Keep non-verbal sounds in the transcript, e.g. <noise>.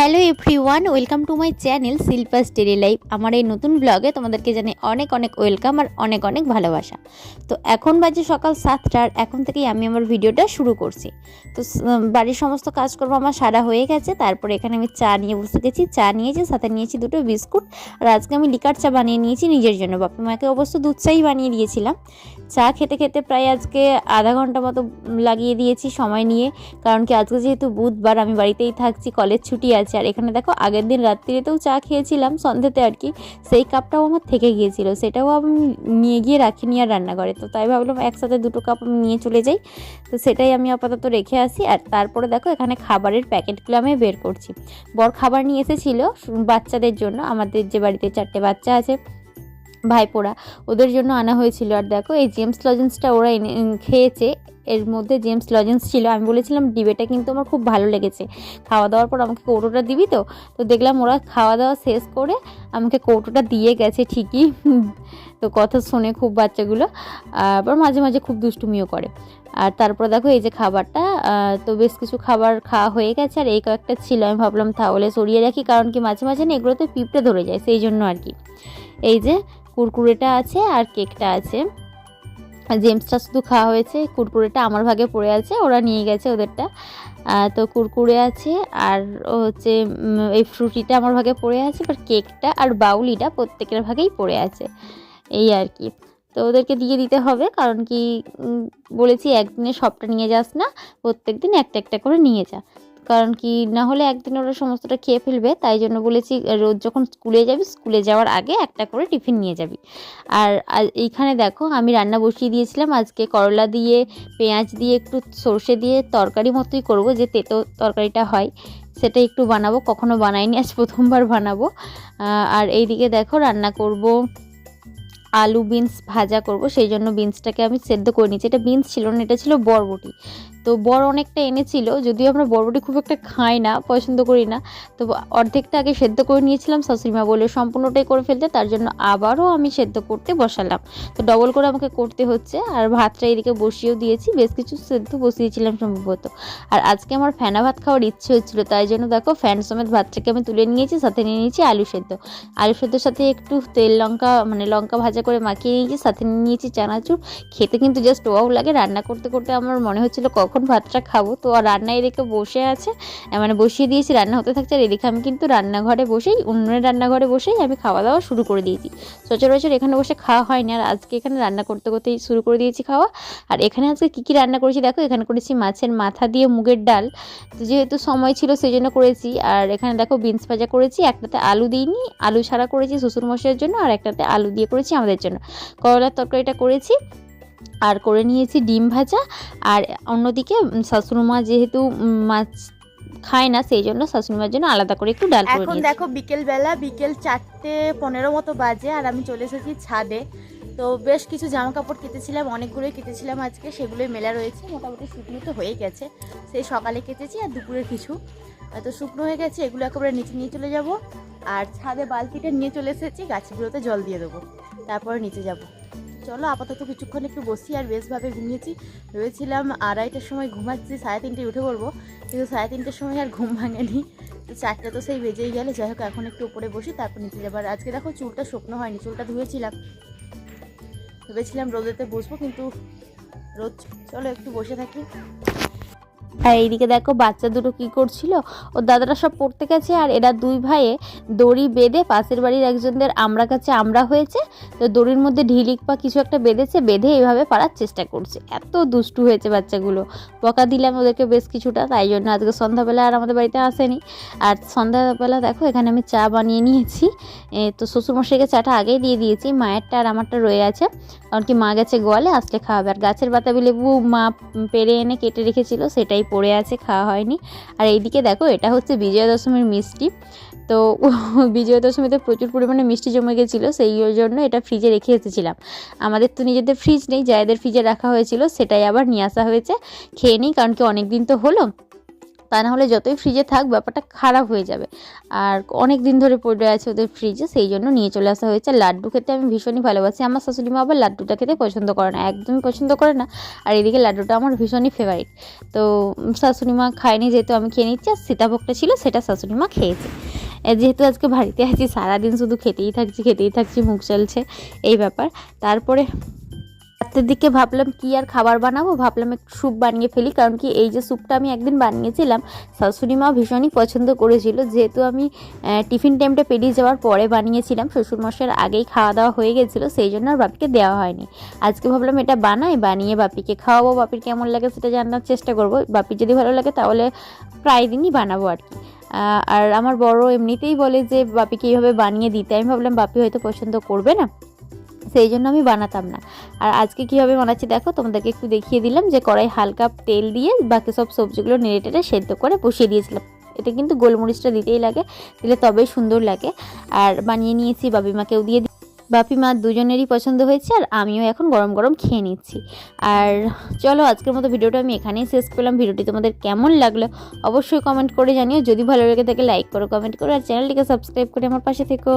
Hello everyone, welcome to my channel Shilpa's daily life. আমার এই নতুন ব্লগে তোমাদেরকে জানাই অনেক অনেক ওয়েলকাম আর অনেক অনেক ভালোবাসা। তো এখন বাজে সকাল সাতটার এখন থেকেই আমি আমার ভিডিওটা শুরু করছি। তো বাড়ির সমস্ত কাজকর্ম আমার সারা হয়ে গেছে, তারপরে এখানে আমি চা নিয়ে বসে গেছি। চা নিয়েছি সাথে নিয়েছি দুটো বিস্কুট, আর আজকে আমি লিকার চা বানিয়ে নিয়েছি নিজের জন্য। বাপি মাকে অবশ্য দুধ চাই বানিয়ে দিয়েছিলাম। চা খেতে খেতে প্রায় আজকে আধা ঘণ্টা মতো লাগিয়ে দিয়েছি সময় নিয়ে। কারণ কি, আজকে যেহেতু বুধবার, আমি বাড়িতেই থাকছি, কলেজ ছুটি আছে। আর এখানে দেখো, আগের দিন রাত্রিতেও চা খেয়েছিলাম, সন্ধ্যেতে আর কি। সেই কাপটাও আমার থেকে গিয়েছিল, সেটাও আমি নিয়ে গিয়ে রাখি রাখিনি আর রান্নাঘরে। তো তাই ভাবলাম একসাথে দুটো কাপ আমি নিয়ে চলে যাই। তো সেটাই আমি আপাতত রেখে আসি। আর তারপরে দেখো, এখানে খাবারের প্যাকেটগুলো আমি বের করছি। বর খাবার নিয়ে এসেছিল, বাচ্চাদের জন্য। আমাদের যে বাড়িতে চারটে বাচ্চা আছে ভাইপোরা, ওদের জন্য আনা হয়েছিল। আর দেখো, এই জেমস লজেন্সটা ওরা এনে খেয়েছে। এর মধ্যে জেমস লজেন্স ছিল। আমি বলেছিলাম, ডিবেটা কিন্তু আমার খুব ভালো লেগেছে। খাওয়া দাওয়ার পর আমাকে কৌটোটা দিবি তো? তো দেখলাম ওরা খাওয়া দাওয়া শেষ করে আমাকে কৌটোটা দিয়ে গেছে ঠিকই। তো কথা শোনে খুব বাচ্চাগুলো, আবার মাঝে মাঝে খুব দুষ্টুমিও করে। আর তারপর দেখো, এই যে খাবারটা তো বেশ কিছু খাবার খাওয়া হয়ে গেছে। আর এই কয়েকটা ছিল। আমি ভাবলাম, তাহলে সরিয়ে রাখি। কারণ কি মাঝে মাঝে না এগুলোতে পিঁপড়ে ধরে যায়, সেই জন্য আর কি। এই যে কুরকুরেটা আছে আর কেকটা আছে। জেমসটা শুধু খাওয়া হয়েছে, কুরকুরেটা আমার ভাগে পড়ে আছে, ওরা নিয়ে গেছে ওদেরটা। তো কুরকুরে আছে আর হচ্ছে এই ফ্রুটিটা আমার ভাগে পড়ে আছে আর কেকটা আর বাউলিটা প্রত্যেকের ভাগেই পড়ে আছে। এই আর কি। তো ওদেরকে দিয়ে দিতে হবে, কারণ কি বলেছি একদিনে সবটা নিয়ে যাস না প্রত্যেক দিন একটা একটা করে নিয়ে যা। কারণ কি, না হলে একদিন ওরা সমস্তটা খেয়ে ফেলবে, তাই জন্য বলেছি, রোজ যখন স্কুলে যাবি, স্কুলে যাওয়ার আগে একটা করে টিফিন নিয়ে যাবি। আর এইখানে দেখো, আমি রান্না বসিয়ে দিয়েছিলাম, আজকে করলা দিয়ে, পেঁয়াজ দিয়ে, একটু সর্ষে দিয়ে তরকারি মতোই করব, যে তেতো তরকারিটা হয়, সেটা একটু বানাবো, কখনো বানাইনি, আজ প্রথমবার বানাবো। আর এইদিকে দেখো, রান্না করব, আলু বিনস ভাজা করব, সেই জন্য বিনসটাকে আমি সেদ্ধ করে নিচ্ছি এটা বিনস ছিল না, এটা ছিল বরবটি। তো বড় অনেকটা এনেছিল, যদিও আমরা বরবটি খুব একটা খাই না, পছন্দ করি না। তো অর্ধেকটা আগে সেদ্ধ করে নিয়েছিলাম শাশুড়িমা বলে সম্পূর্ণটাই করে ফেলতে, তার জন্য আবারও আমি সেদ্ধ করতে বসালাম। তো ডবল করে আমাকে করতে হচ্ছে, আর ভাতটা এদিকে বসিয়েও দিয়েছি, বেশ কিছু সেদ্ধ বসিয়েছিলাম সম্ভবত। আর আজকে আমার ফ্যানা ভাত খাওয়ার ইচ্ছে হচ্ছিল, তাই জন্য দেখো ফ্যান সমেত ভাতটাকে আমি তুলে নিয়েছি, সাথে নিয়ে নিয়েছি আলু সেদ্ধ। আলু সেদ্ধর সাথে একটু তেল লঙ্কা মানে লঙ্কা ভাজা করে মাখিয়ে নিয়েছি, সাথে নিয়ে নিয়েছি চানাচুর। খেতে কিন্তু জাস্ট ওয়াও লাগে, রান্না করতে করতে আমার মনে হচ্ছিল কখন ভাতটা খাব, তো রান্না এদিকে বসে আছে। মানে বসিয়ে দিয়েছি, রান্না হতে থাকছে। আর এদিকে আমি কিন্তু রান্নাঘরে বসেই উনুনের রান্নাঘরে বসেই আমি খাওয়া দাওয়া শুরু করে দিয়েছি। সচরাচর এখানে বসে খাওয়া হয়নি আর আজকে এখানে রান্না করতে করতেই শুরু করে দিয়েছি খাওয়া। আর এখানে আজকে কী কী রান্না করেছি দেখো, এখানে করেছি মাছের মাথা দিয়ে মুগের ডাল। তো যেহেতু সময় ছিল সেই জন্য করেছি। আর এখানে দেখো বিনস ভাজা করেছি, একটাতে আলু দিইনি। আলু ছাড়া করেছি শ্বশুর শ্বশুরমশাইয়ের জন্য, আর একটাতে আলু দিয়ে করেছি আমাদের জন্য। করলার তরকারিটা করেছি। আর করে নিয়েছি ডিম ভাজা। আর অন্যদিকে শাশুড়িমা যেহেতু মাছ খায় না সেই জন্য শাশুড়িমার জন্য আলাদা করে একটু ডাল এখন দেখো বিকেল বেলা বিকেল চারটে পনেরো মতো বাজে আর আমি চলে এসেছি ছাদে। তো বেশ কিছু জামা কাপড় কেটেছিলাম অনেকগুলোই কেটেছিলাম আজকে সেগুলোই মেলা রয়েছে মোটামুটি শুকনো তো হয়ে গেছে। সেই সকালে কেটেছি আর দুপুরের কিছু। তো শুকনো হয়ে গেছে এগুলো একেবারে নিচে নিয়ে চলে যাব। আর ছাদে বালতিটা নিয়ে চলে এসেছি গাছগুলোতে জল দিয়ে দেবো। তারপরে নিচে যাব। চলো আপাতত কিছুক্ষণ একটু বসি আর বেশভাবে ঘুমিয়েছি। ভেবেছিলাম আড়াইটার সময় ঘুমাচ্ছি, সাড়ে তিনটে উঠে পড়ব। কিন্তু সাড়ে তিনটের সময় আর ঘুম ভাঙেনি। তো চারটা তো সেই বেজেই গেলে। যাই হোক, এখন একটু উপরে বসি, তারপর নিচে যাবার আজকে দেখো চুলটা শুকনো হয়নি, চুলটা ধুয়েছিলাম। ভেবেছিলাম রোদেতে বসবো, কিন্তু রোদ, চলো একটু বসে থাকি। আর এইদিকে দেখো, বাচ্চা দুটো কি করছিল? ও দাদারা সব পড়তে গেছে আর এরা দুই ভাইয়ে দড়ি বেঁধে পাশের বাড়ির একজনদের আমরা কাছে আমরা হয়েছে, তো দড়ির মধ্যে ঢিলিক বা কিছু একটা বেঁধেছে, বেঁধে এইভাবে পারার চেষ্টা করছে। এত দুষ্টু হয়েছে বাচ্চাগুলো। বকা দিলাম ওদেরকে বেশ কিছুটা, তাই জন্য আজকে সন্ধ্যাবেলা আর আমাদের বাড়িতে আসেনি। আর সন্ধ্যাবেলা দেখো, এখানে আমি চা বানিয়ে নিয়েছি। তো শ্বশুরমশাইকে চাটা আগেই দিয়ে দিয়েছি, মায়েরটা আর আমারটা রয়ে আছে। কারণ কি মা গেছে গোয়ালে আসলে খাওয়াবে। আর গাছের বাতাবি লেবু মা পেরে এনে কেটে রেখেছিল, সেটাই পড়ে আছে, খাওয়া হয়নি। আর এইদিকে দেখো, এটা হচ্ছে বিজয়া দশমীর মিষ্টি। তো <laughs> বিজয়া দশমীতে প্রচুর পরিমাণে মিষ্টি জমে গেছিল, সেই জন্য এটা ফ্রিজে রেখে এসেছিলাম। আমাদের তো নিজেদের ফ্রিজ নেই, যাদের ফ্রিজে রাখা হয়েছিল, সেটাই আবার নিয়ে আসা হয়েছে। খেয়ে নিই, কারণ কি অনেক দিন তো হলো। তা না হলে যতই ফ্রিজে থাক, ব্যাপারটা খারাপ হয়ে যাবে। আর অনেক দিন ধরে পড়ে আছে ওদের ফ্রিজে সেই জন্য নিয়ে চলে আসা হয়েছে। লাড্ডু খেতে আমি ভীষণই ভালোবাসি। আমার শাশুড়ি মা আবার লাড্ডুটা খেতে পছন্দ করে না, একদমই পছন্দ করে না। আর এদিকে লাড্ডুটা আমার ভীষণই ফেভারিট তো শাশুড়ি মা খায়নি যেহেতু আমি খেয়ে নিচ্ছি, আর সীতাভোগটা ছিল সেটা শাশুড়ি মা খেয়েছে। যেহেতু আজকে বাড়িতে আছি, সারাদিন শুধু খেতেই থাকছি খেতেই থাকছি, মুখ চলছে, এই ব্যাপার। তারপরে রাতের দিকে ভাবলাম কি আর খাবার বানাবো? ভাবলাম একটু স্যুপ বানিয়ে ফেলি, কারণ কি এই যে স্যুপটা আমি একদিন বানিয়েছিলাম, শাশুড়ি মা ভীষণই পছন্দ করেছিল। যেহেতু আমি টিফিন টাইমটা পেরিয়ে যাওয়ার পরে বানিয়েছিলাম, শ্বশুরমশাইয়ের আগেই খাওয়া দাওয়া হয়ে গেছিল, সেই জন্য আর বাপিকে দেওয়া হয়নি। আজকে ভাবলাম এটা বানাই, বানিয়ে বাপিকে খাওয়াবো, বাপির কেমন লাগে সেটা জানার চেষ্টা করব। বাপির যদি ভালো লাগে তাহলে প্রায় দিনই বানাবো আর কি। আর আমার বড় এমনিতেই বলে যে, বাপিকে এইভাবে বানিয়ে দিতে। আমি ভাবলাম বাপি হয়তো পছন্দ করবে না। সেই জন্য আমি বানাতাম না। আর আজকে কীভাবে বানাচ্ছি দেখো, তোমাদেরকে একটু দেখিয়ে দিলাম যে কড়াই হালকা তেল দিয়ে বাকি সব সবজিগুলো নেড়ে টেড়ে সেদ্ধ করে বসিয়ে দিয়েছিলাম। এতে কিন্তু গোলমরিচটা দিতেই লাগে, দিলে তবেই সুন্দর লাগে। আর বানিয়ে নিয়েছি বাপি মাকেও দিয়ে বাপি মা দুজনেরই পছন্দ হয়েছে আর আমিও এখন গরম গরম খেয়ে নিচ্ছি। আর চলো আজকের মতো ভিডিওটা আমি এখানেই শেষ করলাম। ভিডিওটি তোমাদের কেমন লাগল অবশ্যই কমেন্ট করে জানিও। যদি ভালো লেগে থাকে লাইক করো কমেন্ট করো, আর চ্যানেলটিকে সাবস্ক্রাইব করে আমার পাশে থেকো।